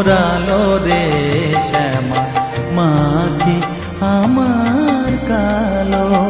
মোরালো রে শ্যামা মাটি আমার কালো।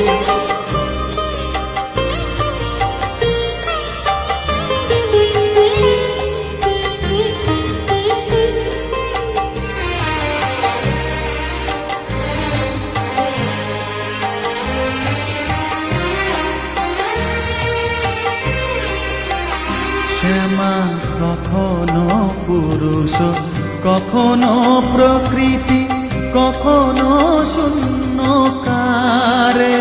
শ্যামা কখনো পুরুষ, কখনো প্রকৃতি, কখনো শূন্য কারে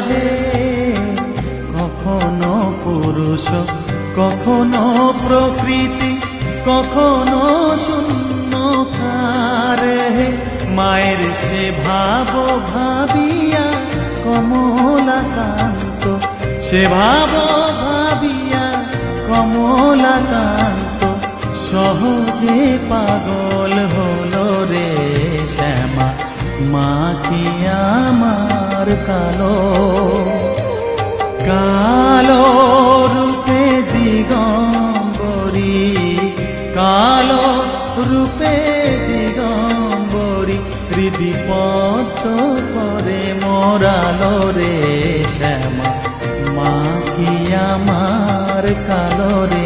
কখনো পুরুষ, কখনো প্রকৃতি, কখনো শূন্য কারে মায়ের সে ভাব ভাবিয়া কমলাকান্ত, সে ভাব কমলাকান্ত, সহজে পাগল হলো রে শ্যামা মা কি আমার কালো কালো রূপে দিগম্বরী, কালো রূপে দিগম্বরী হৃদিপত করে মোরালো রে কালো রে